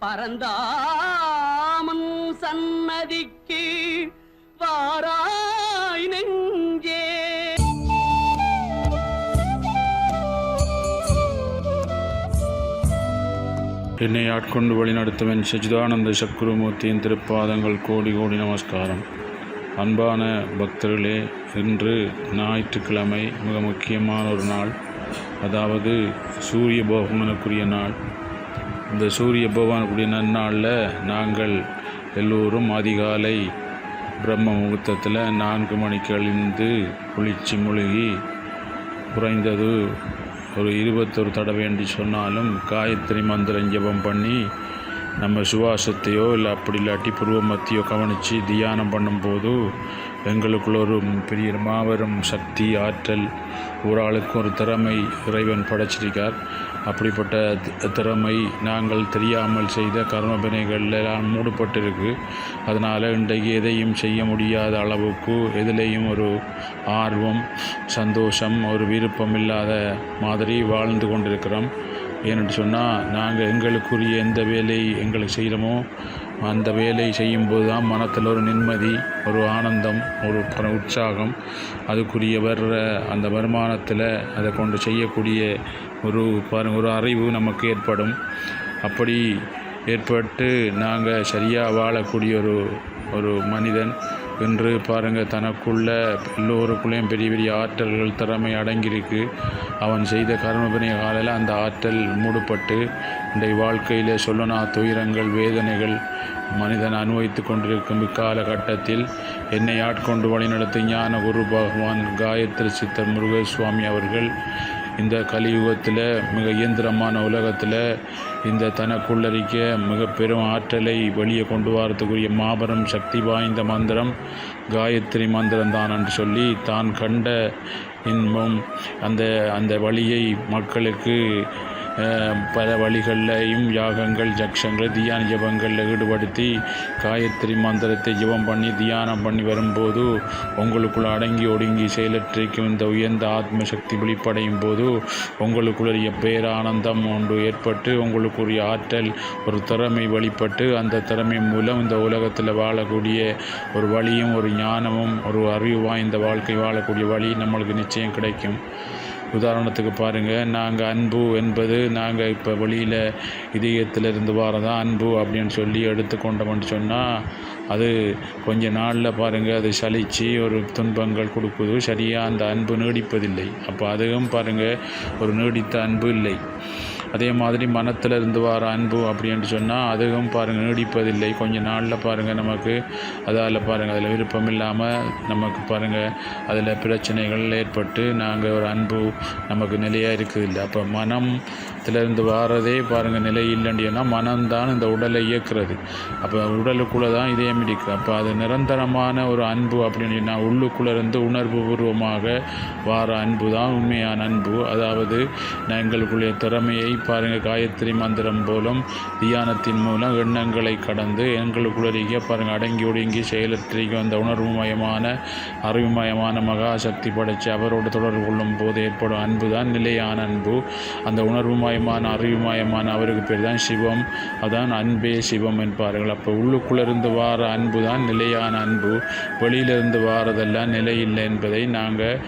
பரந்தாமன் சன்னதிக்கு வாராய் நெஞ்சே. என்னை ஆட்கொண்டு வழிநடத்துவன் சச்சிதானந்த சக்குருமூர்த்தியின் திருப்பாதங்கள் கோடி கோடி நமஸ்காரம். அன்பான பக்தர்களே இன்று ஞாயிற்றுக்கிழமை மிக முக்கியமான ஒரு நாள். அதாவது சூரிய பகவானுக்குரிய நாள். இந்த சூரிய பகவானுக்குரிய நன்னாளில் நாங்கள் எல்லோரும் அதிகாலை பிரம்ம முகூர்த்தத்தில் நான்கு மணிக்கு எழுந்து குளிச்சு முழுகி குறைந்தது ஒரு இருபத்தொரு தடவை என்று சொன்னாலும் காயத்ரி மந்திரம் ஜபம் பண்ணி நம்ம சுவாசத்தையோ இல்லை அப்படி இல்லாட்டி புருவ மத்தியோ கவனித்து தியானம் பண்ணும்போது எங்களுக்குள்ள ஒரு பெரிய மாபெரும் சக்தி ஆற்றல் ஒரு ஆளுக்கு ஒரு திறமை இறைவன் படைச்சிருக்கார். அப்படிப்பட்ட திறமை நாங்கள் தெரியாமல் செய்த கர்மபினைகள் எல்லாம் மூடப்பட்டிருக்கு. அதனால் இன்றைக்கு எதையும் செய்ய முடியாத அளவுக்கு எதிலையும் ஒரு ஆர்வம் சந்தோஷம் ஒரு விருப்பம் இல்லாத மாதிரி வாழ்ந்து கொண்டிருக்கிறோம். ஏன்னு சொன்னால் நாங்கள் எங்களுக்குரிய எந்த வேலை எங்களுக்கு செய்கிறோமோ அந்த வேலை செய்யும்போது தான் மனத்தில் ஒரு நிம்மதி ஒரு ஆனந்தம் ஒரு உற்சாகம். அதுக்குரிய வர்ற அந்த வருமானத்தில் அதை கொண்டு செய்யக்கூடிய ஒரு பாரு- ஒரு அறிவு நமக்கு ஏற்படும். அப்படி ஏற்பட்டு நாங்கள் சரியாக வாழக்கூடிய ஒரு ஒரு மனிதன் என்று பாருங்கள் தனக்குள்ள எல்லோருக்குள்ளேயும் பெரிய பெரிய ஆற்றல்கள் திறமை அடங்கியிருக்கு. அவன் செய்த கர்மபிணைய காலையில் அந்த ஆற்றல் மூடப்பட்டு இன்றைய வாழ்க்கையில் சொல்லனா துயரங்கள் வேதனைகள் மனிதன் அனுபவித்து கொண்டிருக்கும் இக்கால கட்டத்தில் என்னை ஆட்கொண்டு வழிநடத்தி ஞான குரு பகவான் காயத்ரி சித்தர் முருகசுவாமி அவர்கள் இந்த கலியுகத்தில் மிக இயந்திரமான உலகத்தில் இந்த தனக்குள்ளறிக்க மிக பெரும் ஆற்றலை வெளியே கொண்டு வரத்துக்குரிய மாபெரும் சக்தி வாய்ந்த மந்திரம் காயத்ரி மந்திரம் தான் என்று சொல்லி தான் கண்ட இன்பம் அந்த அந்த வழியை மக்களுக்கு பல வழிகளிலையும் யாகங்கள் ஜக்ஷங்கள் தியான ஜபங்களில் ஈடுபடுத்தி காயத்ரி மந்திரத்தை ஜெபம் பண்ணி தியானம் பண்ணி வரும்போது உங்களுக்குள் அடங்கி ஒடுங்கி செயலற்றிருக்கும் இந்த உயர்ந்த ஆத்ம சக்தி வெளிப்படையும் போது உங்களுக்குரிய பேரானந்தம் ஒன்று ஏற்பட்டு உங்களுக்குரிய ஆற்றல் ஒரு திறமை வெளிப்பட்டு அந்த திறமை மூலம் இந்த உலகத்தில் வாழக்கூடிய ஒரு வழியும் ஒரு ஞானமும் ஒரு அறிவு வாய்ந்த வாழ்க்கை வாழக்கூடிய வழி நம்மளுக்கு நிச்சயம் கிடைக்கும். உதாரணத்துக்கு பாருங்கள் நாங்கள் அன்பு என்பது நாங்கள் இப்போ வெளியில் இதயத்திலிருந்து வரதா அன்பு அப்படின்னு சொல்லி எடுத்துக்கொண்டோம்னு சொன்னால் அது கொஞ்ச நாளில் பாருங்கள் அது சலித்து ஒரு துன்பங்கள் கொடுக்குது. சரியாக அந்த அன்பு நீடிப்பதில்லை. அப்போ அதுவும் பாருங்கள் ஒரு நீடித்த அன்பு இல்லை. அதே மாதிரி மனத்தில் இருந்து வர அன்பு அப்படின்னு சொன்னால் அதுவும் பாருங்கள் நீடிப்பதில்லை. கொஞ்ச நாளில் பாருங்கள் நமக்கு. அதால் பாருங்கள் அதில் விருப்பம் இல்லாமல் நமக்கு பாருங்கள் அதில் பிரச்சனைகள் ஏற்பட்டு நாங்கள் ஒரு அன்பு நமக்கு நிலையாக இருக்குதில்லை. அப்போ மனத்திலிருந்து வாரதே பாருங்கள் நிலை இல்லைன்னா மனம்தான் இந்த உடலை இயக்குறது. அப்போ உடலுக்குள்ளே தான் இதயம் இருக்குது அப்போ அது நிரந்தரமான ஒரு அன்பு அப்படின்னு சொன்னால் உள்ளுக்குள்ளே இருந்து உணர்வு பூர்வமாக வார அன்பு தான் உண்மையான அன்பு. அதாவது நான் எங்களுக்குள்ளே திறமையை பாருங்கள் காயத்ரி மந்திரம் மூலம் தியானத்தின் மூலம் எண்ணங்களை கடந்து எங்களுக்குள்ளே பாருங்கள் அடங்கி ஒடுங்கி செயலற்றிக்கும் அந்த உணர்வுமயமான அறிவுமயமான மகா சக்தி படைத்து அவரோடு தொடர்பு கொள்ளும் போது ஏற்படும் அன்பு தான் நிலையான அன்பு. அந்த உணர்வுமயமான அறிவுமயமான அவருக்கு பேர் தான் சிவம். அதான் அன்பே சிவம் என்பார்கள். அப்போ உள்ளுக்குள்ளிருந்து வார அன்பு தான் நிலையான அன்பு. வெளியிலிருந்து வாரதெல்லாம் நிலையில்லை என்பதை நாங்கள்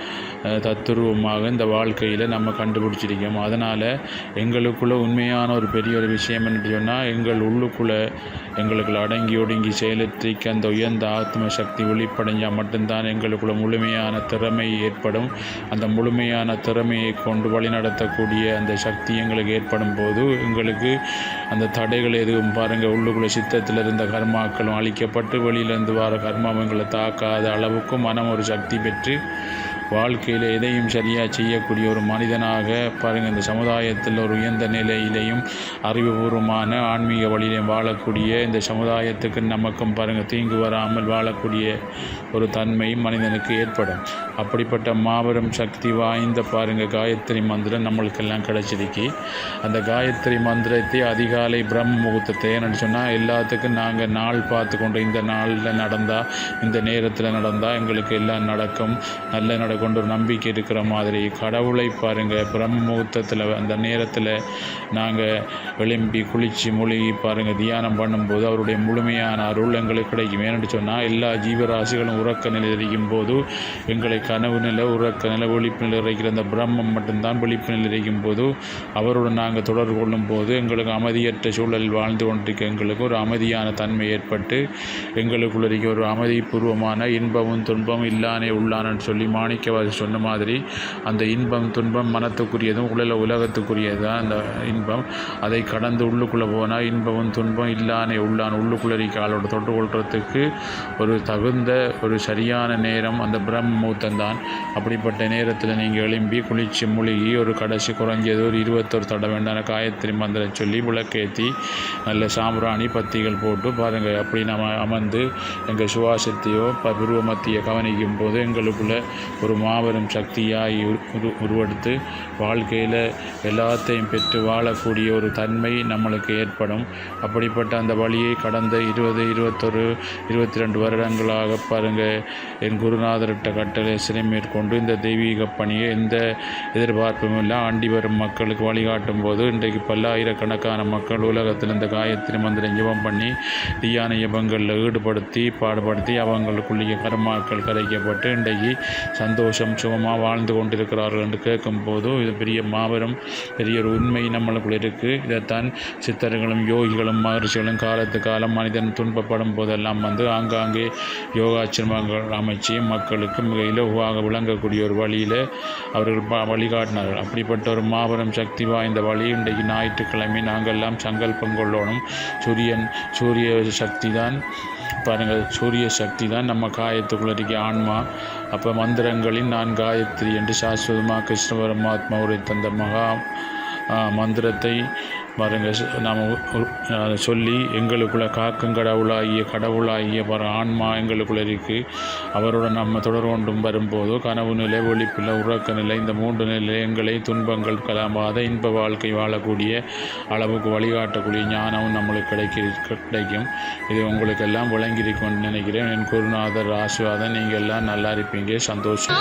தத்துருவமாக இந்த வாழ்க்கையில் நம்ம கண்டுபிடிச்சிருக்கோம். அதனால் எங்களுக்குள்ளே உண்மையான ஒரு பெரிய ஒரு விஷயம் என்று சொன்னால் எங்கள் உள்ளுக்குள்ளே எங்களுக்கு அடங்கி ஒடுங்கி செயலற்றிக்கு அந்த உயர்ந்த ஆத்ம சக்தி ஒளிப்படைஞ்சால் மட்டும்தான் எங்களுக்குள்ள முழுமையான திறமை ஏற்படும். அந்த முழுமையான திறமையை கொண்டு வழிநடத்தக்கூடிய அந்த சக்தி எங்களுக்கு ஏற்படும் போது எங்களுக்கு அந்த தடைகள் எதுவும் பாருங்கள் உள்ளுக்குள்ள சித்தத்தில் இருந்த கர்மாக்களும் அழிக்கப்பட்டு வெளியிலிருந்து வர கர்மம் எங்களை தாக்காத அளவுக்கு மனம் ஒரு சக்தி பெற்று வாழ்க்கையில் எதையும் சரியாக செய்யக்கூடிய ஒரு மனிதனாக பாருங்கள் இந்த சமுதாயத்தில் ஒரு உயர்ந்த நிலையிலையும் அறிவுபூர்வமான ஆன்மீக வழியிலையும் வாழக்கூடிய இந்த சமுதாயத்துக்கு நமக்கும் பாருங்கள் தீங்கு வராமல் வாழக்கூடிய ஒரு தன்மை மனிதனுக்கு ஏற்படும். அப்படிப்பட்ட மாபெரும் சக்தி வாய்ந்த பாருங்கள் காயத்ரி மந்திரம் நம்மளுக்கெல்லாம் கிடைச்சிருக்கு. அந்த காயத்ரி மந்திரத்தை அதிகாலை பிரம்ம முகூர்த்தத்தை ஏன்னு சொன்னால் எல்லாத்துக்கும் நாங்கள் நாள் பார்த்து கொண்டு இந்த நாளில் நடந்தால் இந்த நேரத்தில் நடந்தால் எங்களுக்கு எல்லாம் நடக்கும். நல்ல நடக்கும். கொண்டு ஒரு நம்பிக்கை இருக்கிற மாதிரி. கடவுளை பாருங்கள் பிரம்ம முகூர்த்தத்தில் அந்த நேரத்தில் நாங்கள் விளம்பி குளித்து மூழ்கி பாருங்கள் தியானம் பண்ணும்போது அவருடைய முழுமையான அருள் எங்களுக்கு கிடைக்கும். ஏன்னு சொன்னால் எல்லா ஜீவராசிகளும் உறக்க நிலை இருக்கும் போது எங்களை கனவு நிலை உறக்க நிலை விழிப்பு நிலை இருக்கிற அந்த பிரம்மம் மட்டும்தான் விழிப்பு நிலை இருக்கும் போது அவருடன் நாங்கள் தொடர்பு கொள்ளும் போது எங்களுக்கு அமைதியற்ற சூழல் வாழ்ந்து கொண்டிருக்க எங்களுக்கு ஒரு அமைதியான தன்மை ஏற்பட்டு எங்களுக்குள்ள இருக்க ஒரு அமைதிபூர்வமான இன்பமும் துன்பமும் இல்லானே உள்ளானன்னு சொல்லி மாணிக்க மாணிக்கவாதி சொன்ன மாதிரி அந்த இன்பம் துன்பம் மனத்துக்குரியதும் உலக உலகத்துக்குரியது தான் அந்த இன்பம். அதை கடந்து உள்ளுக்குள்ளே போனால் இன்பமும் துன்பம் இல்லானே உள்ளான் உள்ளுக்குள்ளே இருக்க ஆளோட தொட்டு கொள்றதுக்கு ஒரு தகுந்த ஒரு சரியான நேரம் அந்த பிரம்ம முகூர்த்தம் தான் அப்படிப்பட்ட நேரத்தில் நீங்கள் எழும்பி குளிச்சு முழுகி ஒரு கடைசி குறைஞ்சது ஒரு இருபத்தொரு தடவை வேண்டான காயத்ரி மந்திரம் சொல்லி விளக்கேற்றி நல்ல சாம்பிராணி பத்திகள் போட்டு பாருங்கள் அப்படி நம்ம அமர்ந்து எங்கள் சுவாசத்தையோ ப புருவமத்தியை கவனிக்கும் போது எங்களுக்குள்ள ஒரு மாபெரும் சக்தியாய் உரு- உரு உருவெடுத்து வாழ்க்கையில் எல்லாத்தையும் பெற்று வாழக்கூடிய ஒரு தன்மை நம்மளுக்கு ஏற்படும். அப்படிப்பட்ட அந்த வழியை கடந்த இருபது இருபத்தொரு இருபத்தி ரெண்டு வருடங்களாக பாருங்கள் என் குருநாதர்கிட்ட கட்டளை சிறை மேற்கொண்டு இந்த தெய்வீக பணியை எந்த எதிர்பார்ப்பும் இல்லை. ஆண்டி வரும் மக்களுக்கு வழிகாட்டும் போது இன்றைக்கு பல்லாயிரக்கணக்கான மக்கள் உலகத்தில் இந்த காயத்ரி மந்திரம் ஜபம் பண்ணி தியான ஜபங்களில் ஈடுபடுத்தி பாடுபடுத்தி அவங்களுக்குள்ளேயே கர்மாக்கள் கரைக்கப்பட்டு இன்றைக்கு சந்தோஷம் சுகமாக வாழ்ந்து கொண்டிருக்கிறார்கள் என்று கேட்கும்போதோ இது பெரிய மாபெரும் பெரிய ஒரு உண்மை நம்மளுக்குள்ள இருக்குது இதைத்தான் சித்தர்களும் யோகிகளும் மகர்ஷிகளும் காலத்து காலம் மனிதன் துன்பப்படும் போதெல்லாம் வந்து ஆங்காங்கே யோகாச்சிரமங்கள் அமைச்சு மக்களுக்கு மிக இலகுவாக விளங்கக்கூடிய ஒரு வழியில் அவர்கள் ப- வழிகாட்டினார்கள். அப்படிப்பட்ட ஒரு மாபெரும் சக்தி வாய்ந்த வழி இன்றைக்கு ஞாயிற்றுக்கிழமை நாங்கள் எல்லாம் சங்கல்பம் கொள்ளணும். சூரியன் சூரிய சக்தி தான். பாருங்கள் சூரிய சக்தி தான் நம்ம காயத்துக்குள்ள இருக்க ஆன்மா. அப்போ மந்திரங்களின் நான் காயத்ரி என்று சாஸ்வதமாக கிருஷ்ண பரமாத்மா உரை தந்த மகா மந்திரத்தை பாருங்கள். நாம் சொல்லி எங்களுக்குள்ள காக்கும் கடவுளாகிய கடவுளாகிய பர ஆன்மா எங்களுக்குள்ள இருக்குது அவருடன் நம்ம தொடர் கொண்டும் வரும்போது கனவு நிலை ஒழிப்பில் உறக்க நிலை இந்த மூன்று நிலை எங்களை துன்பங்கள் கலமாத இன்ப வாழ்க்கை வாழக்கூடிய அளவுக்கு வழிகாட்டக்கூடிய ஞானமும் நம்மளுக்கு கிடைக்க கிடைக்கும். இது உங்களுக்கு எல்லாம் விளங்கியிருக்கும்னு நினைக்கிறேன். என் குருநாதர் ஆசிர்வாதம். நீங்கள் எல்லாம் நல்லா இருப்பீங்க. சந்தோஷம்.